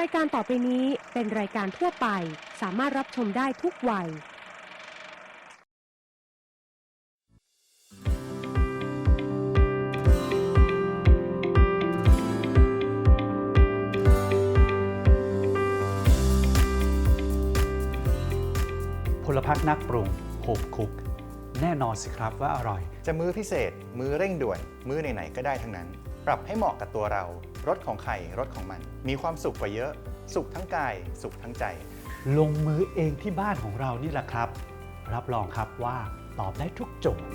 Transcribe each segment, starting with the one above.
รายการต่อไปนี้เป็นรายการทั่วไป สามารถรับชมได้ทุกวัย พลพักนักปรุงโฮมคุก แน่นอนสิครับว่าอร่อย จะมื้อพิเศษ มื้อเร่งด่วน มื้อไหนๆก็ได้ทั้งนั้น ปรับให้เหมาะกับตัวเรา รสของใครรสของมัน มีความสุขกว่าเยอะ สุขทั้งกาย สุขทั้งใจ ลงมือเองที่บ้านของเรานี่แหละครับ รับรองครับว่าตอบได้ทุกโจทย์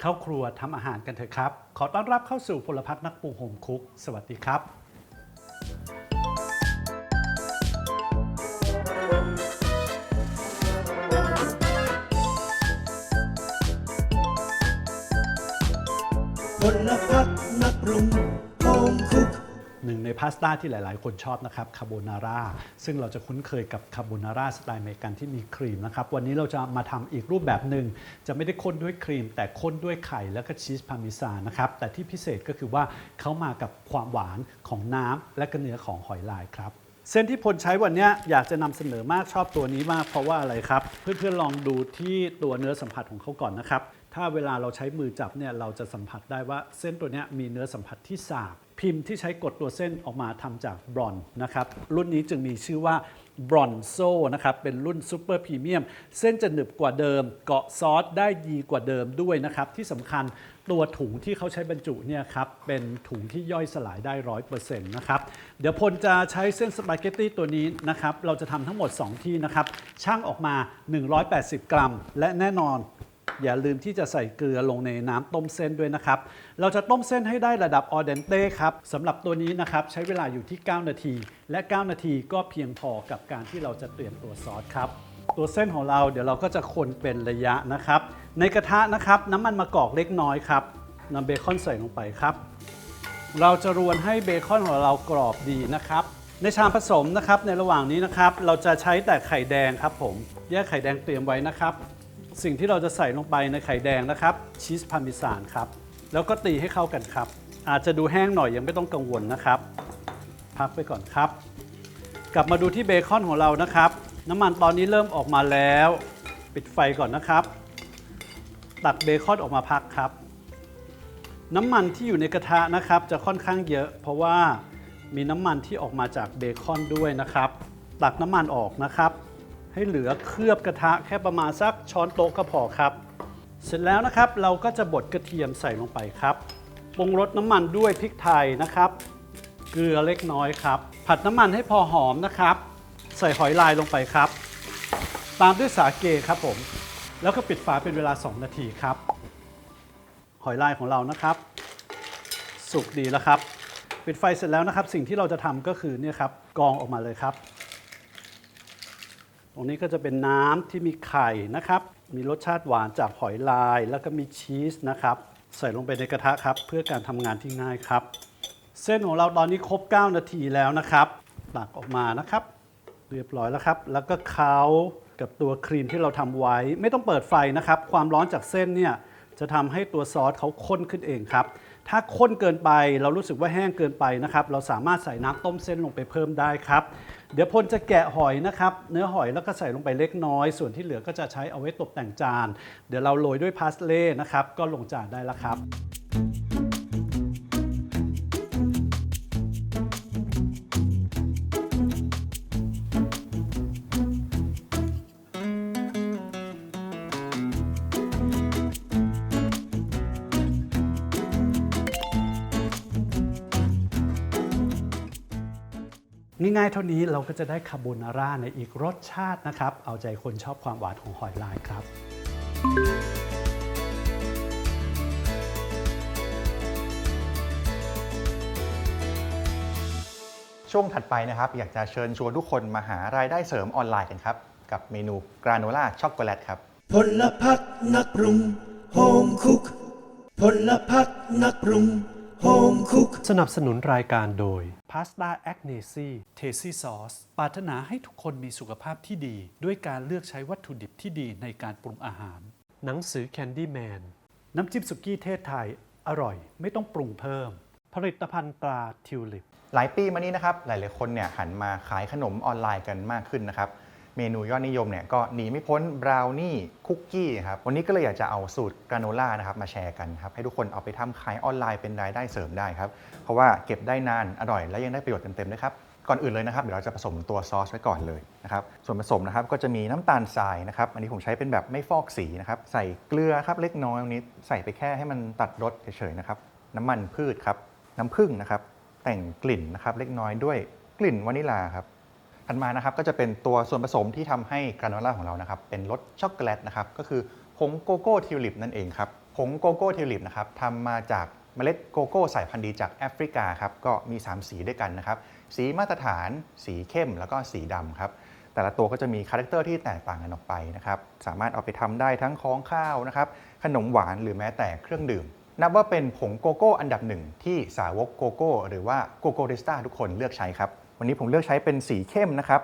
เข้าครัวทำอาหารกันเถอะครับ ขอต้อนรับเข้าสู่พลพักนักปรุงโฮมคุก สวัสดีครับ หนึ่งในพาสต้าที่หลาย ๆ คนชอบนะครับคาโบนาร่าซึ่งเราจะคุ้นเคยกับคาโบนาร่าสไตล์อเมริกันที่มีครีมนะครับวันนี้เราจะมาทำอีกรูปแบบหนึ่งจะไม่ได้ข้นด้วยครีม แต่ข้นด้วยไข่แล้วก็ชีสพาร์เมิซานนะครับแต่ที่พิเศษก็คือว่าเขามากับความหวานของน้ำและก็เนื้อของหอยลายครับเส้นที่พลใช้วันนี้อยากจะนำเสนอมากชอบตัวนี้มากเพราะว่าอะไรครับ เพื่อนๆลองดูที่ตัวเนื้อสัมผัสของเขาก่อนนะครับ ถ้าเวลาเราใช้มือจับเนี่ยเราจะสัมผัสได้ว่าเส้นตัวนี้มีเนื้อสัมผัสที่สาบพิมพ์ที่ใช้กดตัวเส้นออกมาทำจากบรอนนะครับรุ่นนี้จึงมีชื่อว่าบรอนโซนะครับเป็นรุ่นซูเปอร์พรีเมียมเส้นจะหนึบกว่าเดิม เกาะซอสได้ดีกว่าเดิมด้วยนะครับ ที่สำคัญตัวถุงที่เขาใช้บรรจุเนี่ยครับเป็นถุงที่ย่อยสลายได้ร้อยเปอร์เซ็นต์นะครับเดี๋ยวพลจะใช้เส้นสปาเกตตี้ตัวนี้นะครับเราจะทำทั้งหมด 2 ที่นะครับช่างออกมา 180 กรัม และแน่นอน อย่าลืมที่จะใส่เกลือลงในน้ำต้มเส้นด้วยนะครับ เราจะต้มเส้นให้ได้ระดับออเดนเต้ครับสำหรับตัวนี้นะครับใช้เวลาอยู่ที่ 9 นาที และ 9 นาทีก็เพียงพอกับการที่เราจะเตรียมตัวซอสครับ ตัวเส้นของเราเดี๋ยวเราก็จะคนเป็นระยะนะครับ ในกระทะนะครับน้ำมันมะกอกเล็กน้อยครับนำเบคอนใส่ลงไปครับ เราจะรวนให้เบคอนของเรากรอบดีนะครับในชามผสมนะครับในระหว่างนี้นะครับ เราจะใช้แต่ไข่แดงครับผมแยกไข่แดงเตรียมไว้นะครับ สิ่งที่เราจะใส่ลงไปในไข่แดงนะครับชีสพาร์เมิซานครับ แล้วก็ตีให้เข้ากันครับ อาจจะดูแห้งหน่อยยังไม่ต้องกังวลนะครับ พักไปก่อนครับ กลับมาดูที่เบคอนของเรานะครับ น้ำมันตอนนี้เริ่มออกมาแล้ว ปิดไฟก่อนนะครับ ตักเบคอนออกมาพักครับ น้ำมันที่อยู่ในกระทะนะครับ จะค่อนข้างเยอะ เพราะว่ามีน้ำมันที่ออกมาจากเบคอนด้วยนะครับ ตักน้ำมันออกนะครับ ให้เหลือเคลือบกระทะแค่ประมาณสักช้อนโต๊ะก็พอครับ เสร็จแล้วนะครับเราก็จะบดกระเทียมใส่ลงไปครับปรุงรสน้ำมันด้วยพริกไทยนะครับ เกลือเล็กน้อยครับ ผัดน้ำมันให้พอหอมนะครับ ใส่หอยลายลงไปครับ ตามด้วยสาเกครับผม แล้วก็ปิดฝาเป็นเวลา 2 นาทีครับ หอยลายของเรานะครับ สุกดีแล้วครับ ปิดไฟเสร็จแล้วนะครับ สิ่งที่เราจะทำก็คือเนี่ยครับกรองออกมาเลยครับ ตรงนี้ก็จะเป็นน้ำที่มีไข่นะครับ มีรสชาติหวานจากหอยลาย แล้วก็มีชีสนะครับ ใส่ลงไปในกระทะครับ เพื่อการทำงานที่ง่ายครับ เส้นของเราตอนนี้ครบ 9 นาทีแล้วนะครับตักออกมานะครับ เรียบร้อยแล้วครับ แล้วก็เคล้ากับตัวครีมที่เราทำไว้ ไม่ต้องเปิดไฟนะครับ ความร้อนจากเส้นเนี่ยจะทำให้ตัวซอสเขาข้นขึ้นเองครับ ถ้าข้นเกินไปเรารู้สึกว่าแห้งเกินไปนะครับ เราสามารถใส่น้ำต้มเส้นลงไปเพิ่มได้ครับ เดี๋ยวพลจะแกะหอยนะครับ เนื้อหอยแล้วก็ใส่ลงไปเล็กน้อย ส่วนที่เหลือก็จะใช้เอาไว้ตกแต่งจาน เดี๋ยวเราโรยด้วยพาสเล่นะครับ ก็ลงจานได้แล้วครับ ง่ายๆเท่านี้เราก็จะได้คาโบนาร่าในอีกรสชาตินะครับ เอาใจคนชอบความหวานของหอยลายครับ ช่วงถัดไปนะครับ อยากจะเชิญชวนทุกคนมาหารายได้เสริมออนไลน์กันครับ กับเมนูกราโนล่าช็อกโกแลตครับ พลพักนักปรุงโฮมคุกพลพักนักปรุง โฮมคุกสนับสนุนรายการโดย Pasta a g n e s i t a s t y Sauce ปรารถนาให้ทุกคนมีสุขภาพที่ดี ด้วยการเลือกใช้วัตถุดิบที่ดีในการปรุงอาหาร หนังสือ Candyman น้ำจิ้มสุกี้เทศไทย อร่อย ไม่ต้องปรุงเพิ่ม ผลิตภัณฑ์ตราทิวลิป หลายปีมานี้นะครับ หลาย ๆ คนเนี่ยหันมาขายขนมออนไลน์กันมากขึ้นนะครับ เมนูยอดนิยมเนี่ยก็หนีไม่พ้นบราวนี่คุกกี้ครับวันนี้ก็เลยอยากจะเอาสูตรกราโนล่านะครับมาแชร์กันครับให้ทุกคนเอาไปทำขายออนไลน์เป็นรายได้เสริมได้ครับเพราะว่าเก็บได้นานอร่อย และยังได้ประโยชน์เต็มๆด้วยครับก่อนอื่นเลยนะครับเดี๋ยวเราจะผสมตัวซอสไว้ก่อนเลยนะครับส่วนผสมนะครับก็จะมีน้ำตาลทรายนะครับอันนี้ผมใช้เป็นแบบไม่ฟอกสีนะครับใส่เกลือครับเล็กน้อยตรงนี้ใส่ไปแค่ให้มันตัดรสเฉยๆนะครับน้ำมันพืชครับน้ำผึ้งนะครับแต่งกลิ่นนะครับเล็กน้อยด้วยกลิ่นวานิลลาครับ ถัดมานะครับก็จะเป็นตัวส่วนผสมที่ทำให้กราโนล่าของเรานะครับเป็นรสช็อกโกแลตนะครับก็คือผงโกโก้ทิวลิปนั่นเองครับผงโกโก้ทิวลิปนะครับทำมาจากเมล็ดโกโก้สายพันธุ์ดีจากแอฟริกาครับก็มี 3 สีด้วยกันนะครับสีมาตรฐาน สีเข้มแล้วก็สีดำครับแต่ละตัวก็จะมีคาแรคเตอร์ที่แตกต่างกันออกไปนะครับสามารถเอาไปทำได้ทั้งของข้าวนะครับขนมหวานหรือแม้แต่เครื่องดื่ม นับว่าเป็นผงโกโก้อันดับหนึ่งที่สาวกโกโก้หรือว่าโกโก้ริสต้าทุกคนเลือกใช้ครับ วันนี้ผมเลือกใช้เป็นสีเข้มนะครับ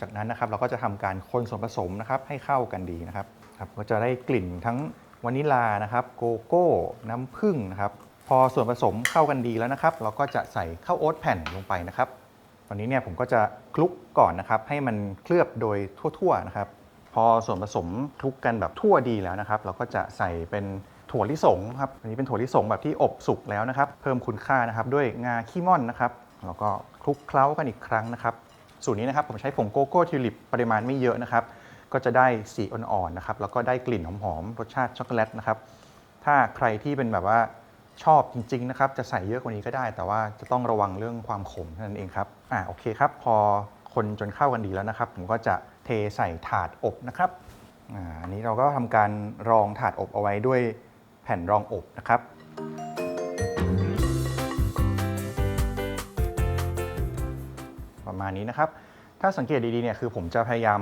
จากนั้นนะครับเราก็จะทำการคนส่วนผสมนะครับให้เข้ากันดีนะครับครับก็จะได้กลิ่นทั้งวานิลลานะครับโกโก้ น้ำผึ้งนะครับ พอส่วนผสมเข้ากันดีแล้วนะครับ เราก็จะใส่ข้าวโอ๊ตแผ่นลงไปนะครับ ตอนนี้เนี่ยผมก็จะคลุกก่อนนะครับ ให้มันเคลือบโดยทั่วๆนะครับ พอส่วนผสมคลุกกันแบบทั่วดีแล้วนะครับ เราก็จะใส่เป็นถั่วลิสงครับอันนี้เป็นถั่วลิสงแบบที่อบสุกแล้วนะครับ เพิ่มคุณค่านะครับด้วยงาขี้ม่อนนะครับ แล้วก็คลุกเคล้ากันอีกครั้งนะครับ สูตรนี้นะครับผมใช้ผงโกโก้ทิวลิปปริมาณไม่เยอะนะครับ ก็จะได้สีอ่อนๆนะครับ แล้วก็ได้กลิ่นหอมๆรสชาติช็อกโกแลตนะครับ ถ้าใครที่เป็นแบบว่าชอบจริงๆนะครับ จะใส่เยอะกว่านี้ก็ได้ แต่ว่าจะต้องระวังเรื่องความขมเท่านั้นเองครับ อ่าโอเคครับ พอคนจนเข้ากันดีแล้วนะครับ ผมก็จะเทใส่ถาดอบนะครับ อ่าอันนี้เราก็ทำการรองถาดอบเอาไว้ด้วยแผ่นรองอบนะครับ ประมาณนี้นะครับ ถ้าสังเกตดีๆเนี่ยคือผมจะพยายาม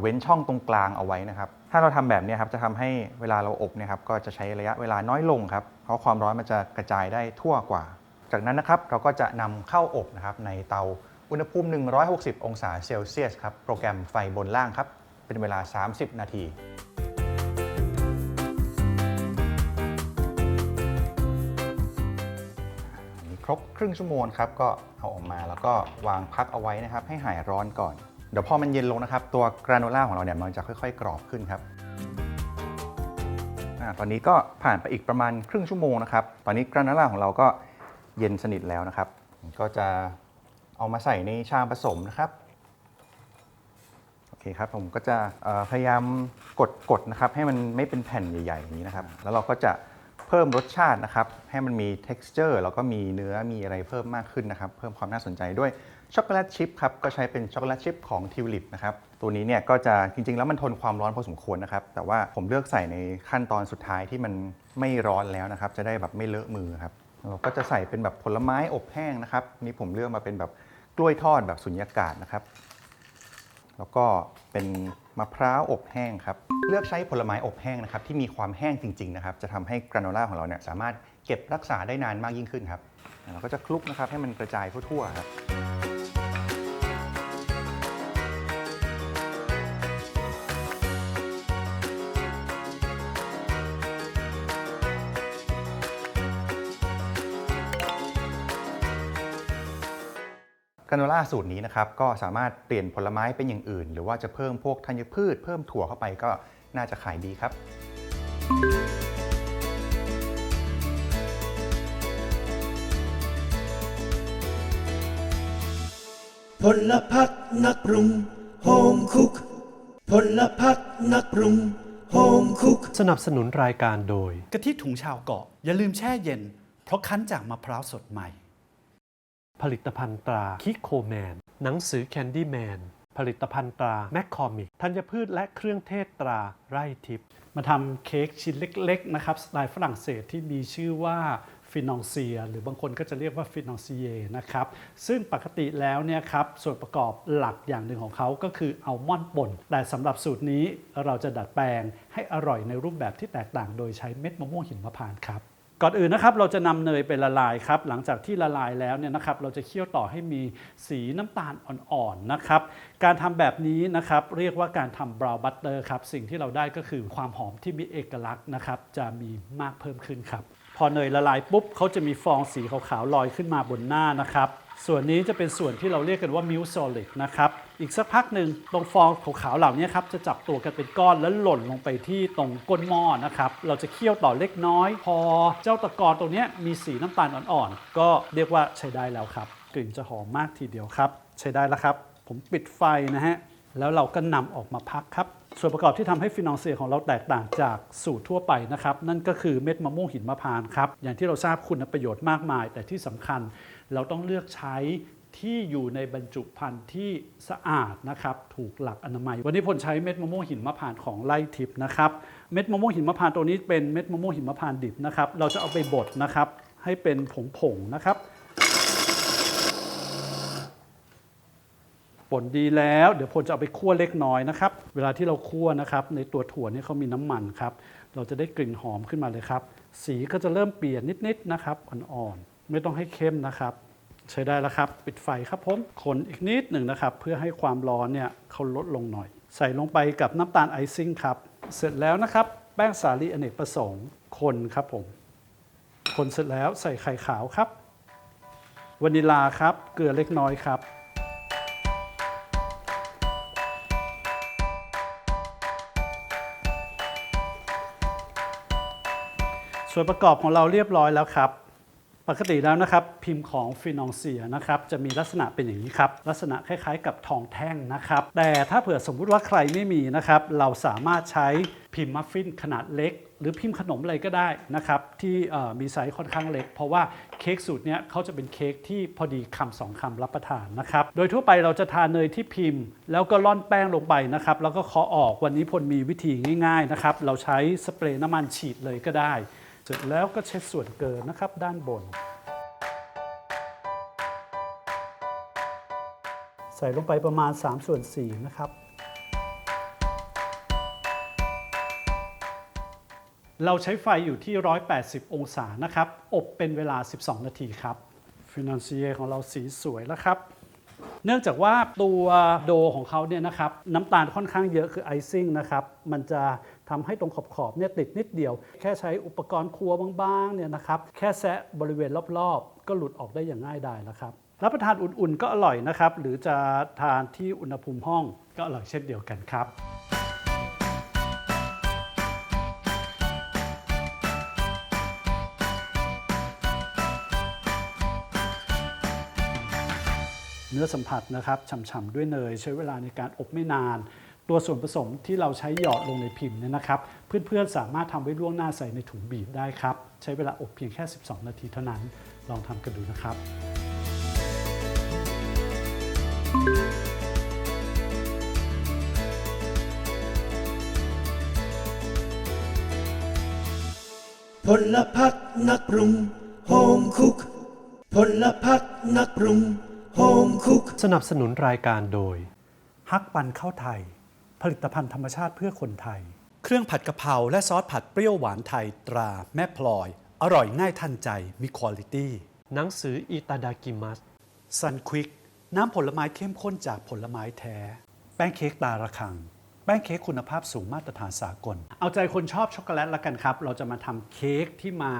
เว้นช่องตรงกลางเอาไว้นะครับ ถ้าเราทำแบบเนี้ยครับจะทำให้เวลาเราอบเนี่ยครับก็จะใช้ระยะเวลาน้อยลงครับ เพราะความร้อนมันจะกระจายได้ทั่วกว่า จากนั้นนะครับเราก็จะนำเข้าอบนะครับในเตาอุณหภูมิ 160 องศาเซลเซียสครับ โปรแกรมไฟบนล่างครับ เป็นเวลา 30 นาที ครบครึ่งชั่วโมงครับก็เอาออกมาแล้วก็วางพักเอาไว้นะครับ ให้หายร้อนก่อน เดี๋ยวพอมันเย็นลงนะครับ ตัวกราโนล่าของเราเนี่ยมันจะค่อย ๆ กรอบขึ้นครับอาตอนนี้ก็ผ่านไปอีกประมาณครึ่งชั่วโมงนะครับ ตอนนี้กราโนล่าของเราก็เย็นสนิทแล้วนะครับ ก็จะเอามาใส่ในชามผสมนะครับโอเคครับผมก็จะพยายามกดกดนะครับให้มันไม่เป็นแผ่นใหญ่ๆอย่างนี้นะครับ แล้วเราก็จะ เพิ่มรสชาตินะครับ ให้มันมี texture แล้วก็มีเนื้อมีอะไรเพิ่มมากขึ้นนะครับ เพิ่มความน่าสนใจด้วยช็อกโกแลตชิพครับก็ใช้เป็นช็อกโกแลตชิพของทิวลิปนะครับตัวนี้เนี่ยก็จะจริง ๆ แล้วมันทนความร้อนพอสมควรนะครับ แต่ว่าผมเลือกใส่ในขั้นตอนสุดท้ายที่มันไม่ร้อนแล้วนะครับ จะได้แบบไม่เลอะมือครับเราก็จะใส่เป็นแบบผลไม้อบแห้งนะครับนี่ผมเลือกมาเป็นแบบกล้วยทอดแบบสุญญากาศนะครับ แล้วก็เป็น มะพร้าวอบแห้งครับ เลือกใช้ผลไม้อบแห้งนะครับที่มีความแห้งจริงๆนะครับจะทำให้กราโนล่าของเราเนี่ยสามารถเก็บรักษาได้นานมากยิ่งขึ้นครับเราก็จะคลุกนะครับให้มันกระจายทั่วๆครับ กราโนล่าสูตรนี้นะครับก็สามารถเปลี่ยนผลไม้เป็นอย่างอื่น หรือว่าจะเพิ่มพวกธัญพืช เพิ่มถั่วเข้าไปก็น่าจะขายดีครับพลพักนักปรุงโฮมคุกพลพักนักปรุงโฮมคุกสนับสนุนรายการโดย กะทิถุงชาวเกาะ อย่าลืมแช่เย็น เพราะคั้นจากมะพร้าวสดใหม่ ผลิตภัณฑ์ตราคิโคแมน หนังสือแคนดี้แมน ผลิตภัณฑ์ตราแมคคอมิกธัญพืชและเครื่องเทศตราไร่ทิพย์ มาทำเค้กชิ้นเล็กๆนะครับสไตล์ฝรั่งเศสที่มีชื่อว่าฟินองเซีย หรือบางคนก็จะเรียกว่าฟินองเซียนะครับ ซึ่งปกติแล้วเนี่ยครับส่วนประกอบหลักอย่างหนึ่งของเขาก็คืออัลมอนด์ป่น แต่สำหรับสูตรนี้เราจะดัดแปลงให้อร่อยในรูปแบบที่แตกต่างโดยใช้เม็ดมะม่วงหิมพานต์ครับ ก่อนอื่นนะครับเราจะนำเนยไปละลายครับ หลังจากที่ละลายแล้วเนี่ยนะครับเราจะเคี่ยวต่อให้มีสีน้ำตาลอ่อนๆนะครับ การทำแบบนี้นะครับเรียกว่าการทำบราวน์บัตเตอร์ครับ สิ่งที่เราได้ก็คือความหอมที่มีเอกลักษณ์นะครับจะมีมากเพิ่มขึ้นครับ พอเนยละลายปุ๊บเขาจะมีฟองสีขาวๆลอยขึ้นมาบนหน้านะครับ ส่วนนี้จะเป็นส่วนที่เราเรียกกันว่ามิล k ซ o ลิดนะครับ อีกสักพักหนึ่งตรงฟองขาวๆเหล่านี้ครับจะจับตัวกันเป็นก้อนแล้วหล่นลงไปที่ตรงก้นหม้อนะครับเราจะเคี่ยวต่อเล็กน้อย พอเจ้าตะกอนตรงนี้มีสีน้ำตาลอ่อนๆก็เรียกว่าใช้ได้แล้วครับ กลิ่นจะหอมมากทีเดียวครับ ใช้ได้แล้วครับ ผมปิดไฟนะฮะแล้วเราก็นำออกมาพักครับส่วนประกอบที่ทำให้ฟินองเซียของเราแตกต่างจากสูตรทั่วไปนะครับ นั่นก็คือเม็ดมะม่วงหินมะพร้านครับ อย่างที่เราทราบคุณประโยชน์มากมาย แต่ที่สำคัญเราต้องเลือกใช้ ที่อยู่ในบรรจุภัณฑ์ที่สะอาดนะครับถูกหลักอนามัย วันนี้ผลใช้เม็ดมะม่วงหินมะพร้านของไล่ทิพย์นะครับเม็ดมะม่วงหินมะพร้านตัวนี้เป็นเม็ดมะม่วงหินมะพร้านดิบนะครับเราจะเอาไปบดนะครับให้เป็นผงๆนะครับป่นดีแล้วเดี๋ยวพลจะเอาไปคั่วเล็กน้อยนะครับ เวลาที่เราคั่วนะครับ ในตัวถั่วนี่เขามีน้ำมันครับ เราจะได้กลิ่นหอมขึ้นมาเลยครับ สีก็จะเริ่มเปลี่ยนนิดๆนะครับอ่อนๆไม่ต้องให้เข้มนะครับ ใช้ได้แล้วครับ ปิดไฟครับผมคนอีกนิดหนึ่งนะครับ เพื่อให้ความร้อนเนี่ยเขาลดลงหน่อย ใส่ลงไปกับน้ำตาลไอซิ่งครับ เสร็จแล้วนะครับ แป้งสาลีอเนกประสงค์คนครับผม คนเสร็จแล้วใส่ไข่ขาวครับวานิลาครับ เกลือเล็กน้อยครับส่วนประกอบของเราเรียบร้อยแล้วครับ ปกติแล้วนะครับพิมพ์ของฟินองเซียนะครับจะมีลักษณะเป็นอย่างนี้ครับลักษณะคล้ายๆ กับทองแท่งนะครับแต่ถ้าเผื่อสมมุติว่าใครไม่มีนะครับเราสามารถใช้พิมพ์มัฟฟินขนาดเล็ก หรือพิมพ์ขนมอะไรก็ได้นะครับที่มีไซส์ค่อนข้างเล็ก เพราะว่าเค้กสูตรเนี้ยเขาจะเป็นเค้กที่พอดีคำสองคำรับประทานนะครับโดยทั่วไปเราจะทานเนยที่พิมพ์ แล้วก็ร่อนแป้งลงไปนะครับแล้วก็เคาะออกวันนี้พลมีวิธีง่ายๆนะครับเราใช้สเปรย์น้ำมันฉีดเลยก็ได้ ร็จแล้วก็เช็ดส่วนเกินนะครับด้านบน ใส่ลงไปประมาณ 3 ส่วน 4 นะครับ เราใช้ไฟอยู่ที่ 180 องศานะครับ อบเป็นเวลา 12 นาทีครับฟิน a นเซียของเราสีสวยแล้วครับ เนื่องจากว่าตัวโดของเขาเนี่ยนะครับน้ำตาลค่อนข้างเยอะคือไอซิ่งนะครับ มันจะ ทำให้ตรงขอบๆเนี่ยติดนิดเดียว แค่ใช้อุปกรณ์ครัวบางๆเนี่ยนะครับแค่แซะบริเวณรอบๆ ก็หลุดออกได้อย่างง่ายดายแล้วครับรับประทานอุ่นๆก็อร่อยนะครับ หรือจะทานที่อุณหภูมิห้องก็อร่อยเช่นเดียวกันครับเนื้อสัมผัสนะครับฉ่ำๆด้วยเนย ใช้เวลาในการอบไม่นาน ตัวส่วนผสมที่เราใช้หยอดลงในพิมพ์เนี่ยนะครับ เพื่อนๆสามารถทำไว้ล่วงหน้าใส่ในถุงบีบได้ครับ ใช้เวลาอบเพียงแค่ 12 นาทีเท่านั้น ลองทำกันดูนะครับพลพักนักปรุงโฮมคุกพลพักนักปรุงโฮมคุกสนับสนุนรายการโดยฮักปันข้าวไทย ผลิตภัณฑ์ธรรมชาติเพื่อคนไทย เครื่องผัดกะเพราและซอสผัดเปรี้ยวหวานไทยตราแม่พลอย อร่อยง่ายทันใจมีคุณลิตี้หนังสืออิตาดากิมัสซันควิกน้ำผลไม้เข้มข้นจากผลไม้แท้ แป้งเค้กตาระคัง แป้งเค้กคุณภาพสูงมาตรฐานสากล เอาใจคนชอบช็อกโกแลตละกันครับ เราจะมาทำเค้กที่มา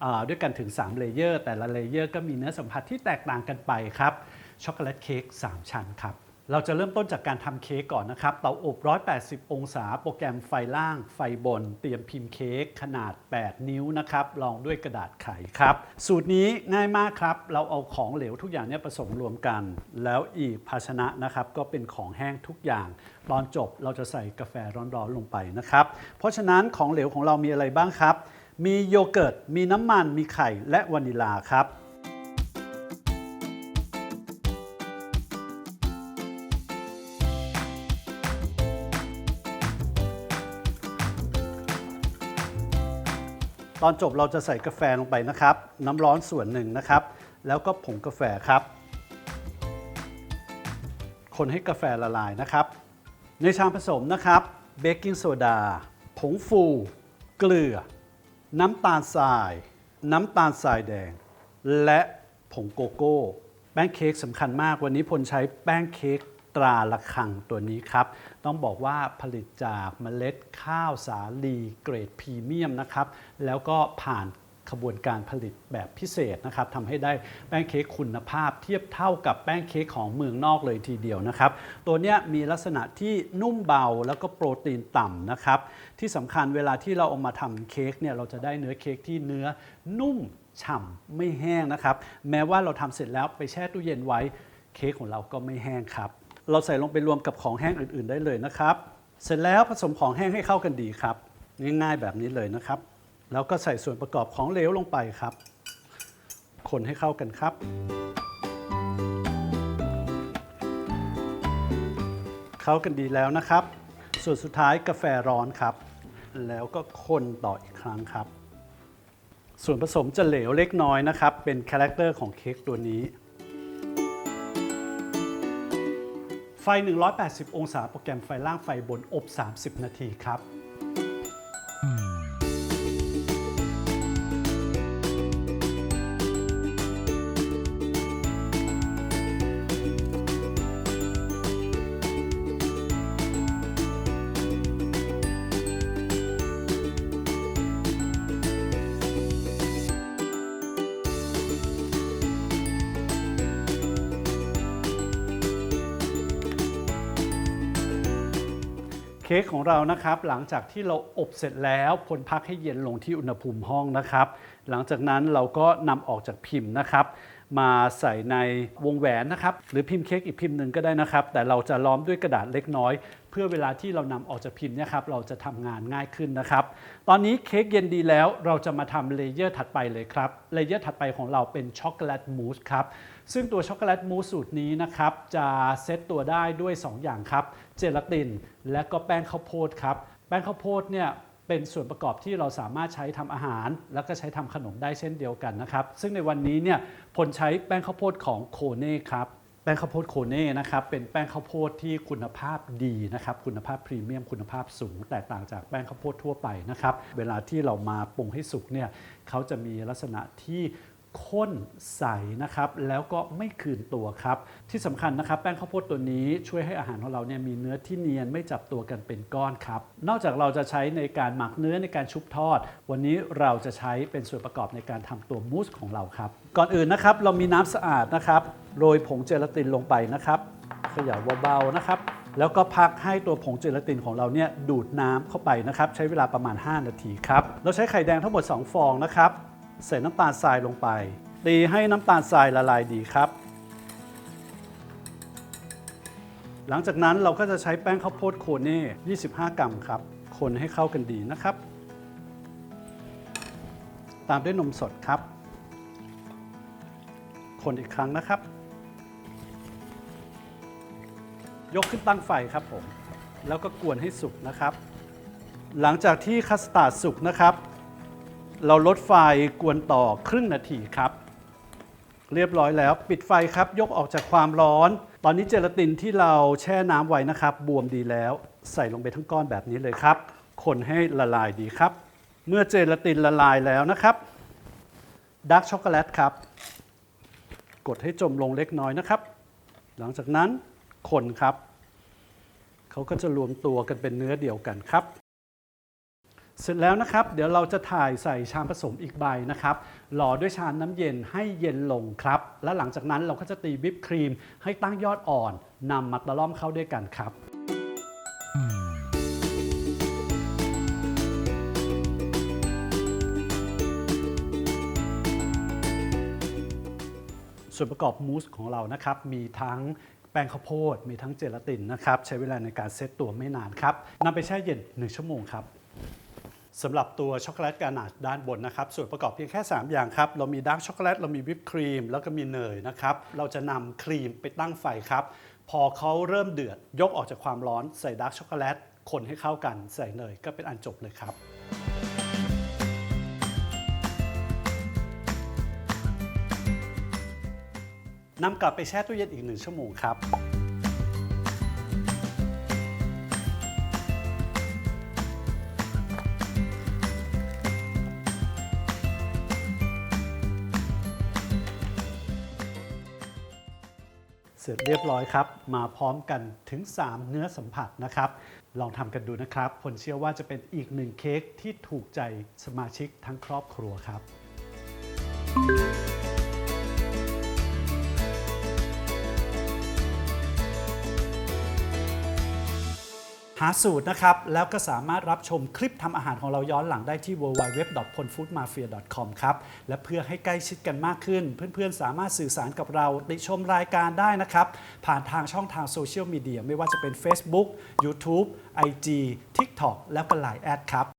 เอ่อด้วยกันถึง 3 เลเยอร์ แต่ละเลเยอร์ก็มีเนื้อสัมผัสที่แตกต่างกันไปครับ ช็อกโกแลตเค้ก3 ชั้นครับ เราจะเริ่มต้นจากการทำเค้กก่อนนะครับ เตาอบ 180 องศา โปรแกรมไฟล่าง ไฟบน เตรียมพิมพ์เค้กขนาด 8 นิ้วนะครับรองด้วยกระดาษไขครับ สูตรนี้ง่ายมากครับ เราเอาของเหลวทุกอย่างเนี่ยผสมรวมกัน แล้วอีกภาชนะนะครับก็เป็นของแห้งทุกอย่าง ตอนจบเราจะใส่กาแฟร้อนๆลงไปนะครับ เพราะฉะนั้นของเหลวของเรามีอะไรบ้างครับ มีโยเกิร์ต มีน้ำมัน มีไข่ และวานิลาครับ ตอนจบเราจะใส่กาแฟลงไปนะครับ น้ำร้อนส่วนหนึ่งนะครับ แล้วก็ผงกาแฟครับ คนให้กาแฟละลายนะครับ ในชามผสมนะครับเบกกิ้งโซดา ผงฟู เกลือ น้ำตาลทราย น้ำตาลทรายแดง และผงโกโก้ แป้งเค้กสำคัญมากวันนี้พลใช้แป้งเค้กตราละคังตัวนี้ครับ ต้องบอกว่าผลิตจากเมล็ดข้าวสาลีเกรดพรีเมียมนะครับ แล้วก็ผ่านขบวนการผลิตแบบพิเศษนะครับทำให้ได้แป้งเค้กคุณภาพ เทียบเท่ากับแป้งเค้กของเมืองนอกเลยทีเดียวนะครับ ตัวนี้มีลักษณะที่นุ่มเบาแล้วก็โปรตีนต่ำนะครับ ที่สำคัญเวลาที่เราเอามาทำเค้กเนี่ยเราจะได้เนื้อเค้กที่เนื้อนุ่มฉ่ำไม่แห้งนะครับ แม้ว่าเราทำเสร็จแล้วไปแช่ตู้เย็นไว้เค้กของเราก็ไม่แห้งครับ เราใส่ลงไปรวมกับของแห้งอื่น ๆ ได้เลยนะครับ เสร็จแล้วผสมของแห้งให้เข้ากันดีครับ ง่ายๆแบบนี้เลยนะครับ แล้วก็ใส่ส่วนประกอบของเหลวลงไปครับ คนให้เข้ากันครับ เข้ากันดีแล้วนะครับ ส่วนสุดท้ายกาแฟร้อนครับ แล้วก็คนต่ออีกครั้งครับ ส่วนผสมจะเหลวเล็กน้อยนะครับ เป็นคาแรคเตอร์ของเค้กตัวนี้ ไฟ 180 องศา โปรแกรมไฟล่างไฟบนอบ 30 นาทีครับ ค้กของเรานะครับ หลังจากที่เราอบเสร็จแล้วพ้นพักให้เย็นลงที่อุณหภูมิห้องนะครับ หลังจากนั้นเราก็นำออกจากพิมพ์นะครับ มาใส่ในวงแหวนนะครับ หรือพิมพ์เค้กอีกพิมพ์หนึ่งก็ได้นะครับ แต่เราจะล้อมด้วยกระดาษเล็กน้อย เพื่อเวลาที่เรานำออกจากพิมพ์เนี่ยครับเราจะทำงานง่ายขึ้นนะครับ ตอนนี้เค้กเย็นดีแล้วเราจะมาทำเลเยอร์ถัดไปเลยครับเลเยอร์ถัดไปของเราเป็นช็อกโกแลตมูสครับ ซึ่งตัวช็อกโกแลตมูสสูตรนี้นะครับจะเซตตัวได้ด้วย 2 อย่างครับ เจลาติน และก็แป้งข้าวโพดครับ แป้งข้าวโพดเนี่ยเป็นส่วนประกอบที่เราสามารถใช้ทำอาหาร แล้วก็ใช้ทำขนมได้เช่นเดียวกันนะครับ ซึ่งในวันนี้เนี่ยผลใช้แป้งข้าวโพดของโคเน่ครับแป้งข้าวโพดโคเน่นะครับเป็นแป้งข้าวโพดที่คุณภาพดีนะครับคุณภาพพรีเมียมคุณภาพสูง แตกต่างจากแป้งข้าวโพดทั่วไปนะครับเวลาที่เรามาปรุงให้สุกเนี่ยเขาจะมีลักษณะที่ ข้นใสนะครับ แล้วก็ไม่คืนตัวครับ ที่สำคัญนะครับ แป้งข้าวโพดตัวนี้ช่วยให้อาหารของเราเนี่ยมีเนื้อที่เนียนไม่จับตัวกันเป็นก้อนครับ นอกจากเราจะใช้ในการหมักเนื้อในการชุบทอด วันนี้เราจะใช้เป็นส่วนประกอบในการทำตัวมูสของเราครับ ก่อนอื่นนะครับเรามีน้ำสะอาดนะครับโรยผงเจลาตินลงไปนะครับเขย่าเบาๆนะครับแล้วก็พักให้ตัวผงเจลาตินของเราเนี่ยดูดน้ำเข้าไปนะครับ ใช้เวลาประมาณ 5 นาทีครับ เราใช้ไข่แดงทั้งหมด 2 ฟองนะครับ ใส่น้ำตาลทรายลงไป ตีให้น้ำตาลทรายละลายดีครับ หลังจากนั้นเราก็จะใช้แป้งข้าวโพดโคเน่25 กรัมครับ คนให้เข้ากันดีนะครับ ตามด้วยนมสดครับ คนอีกครั้งนะครับ ยกขึ้นตั้งไฟครับผม แล้วก็กวนให้สุกนะครับ หลังจากที่คัสตาร์ดสุกนะครับ เราลดไฟกวนต่อครึ่งนาทีครับ เรียบร้อยแล้วปิดไฟครับ ยกออกจากความร้อน ตอนนี้เจลาตินที่เราแช่น้ำไว้นะครับ บวมดีแล้ว ใส่ลงไปทั้งก้อนแบบนี้เลยครับ คนให้ละลายดีครับ เมื่อเจลาตินละลายแล้วนะครับดาร์กช็อกโกแลตครับ กดให้จมลงเล็กน้อยนะครับ หลังจากนั้นคนครับ เขาก็จะรวมตัวกันเป็นเนื้อเดียวกันครับ เสร็จแล้วนะครับ เดี๋ยวเราจะถ่ายใส่ชามผสมอีกใบนะครับ หล่อด้วยชามน้ำเย็นให้เย็นลงครับ และหลังจากนั้นเราก็จะตีวิปครีมให้ตั้งยอดอ่อนนำมาตะล่อมเข้าด้วยกันครับส่วนประกอบมูสของเรานะครับ มีทั้งแป้งข้าวโพด มีทั้งเจลาตินนะครับ ใช้เวลาในการเซตตัวไม่นานครับนำไปแช่เย็น 1 ชั่วโมงครับ สำหรับตัวช็อกโกแลตกานาชด้านบนนะครับ ส่วนประกอบเพียงแค่ 3 อย่างครับ เรามีดาร์กช็อกโกแลตเรามีวิปครีม แล้วก็มีเนยนะครับ เราจะนำครีมไปตั้งไฟครับ พอเขาเริ่มเดือด ยกออกจากความร้อนใส่ดาร์กช็อกโกแลตคนให้เข้ากันใส่เนยก็เป็นอันจบเลยครับนำกลับไปแช่ตู้เย็นอีกหนึ่งชั่วโมงครับ เสร็จเรียบร้อยครับ มาพร้อมกันถึง 3 เนื้อสัมผัสนะครับ ลองทำกันดูนะครับผลเชื่อว่าจะเป็นอีกหนึ่งเค้กที่ถูกใจสมาชิกทั้งครอบครัวครับาสูตรนะครับ แล้วก็สามารถรับชมคลิปทำอาหารของเราย้อนหลังได้ที่ www.ponfoodmafia.com ครับ และเพื่อให้ใกล้ชิดกันมากขึ้น เพื่อนๆ สามารถสื่อสารกับเราติชมรายการได้นะครับ ผ่านทางช่องทางโซเชียลมีเดียไม่ว่าจะเป็น Facebook YouTube IG TikTok และก็ Line แอดครับ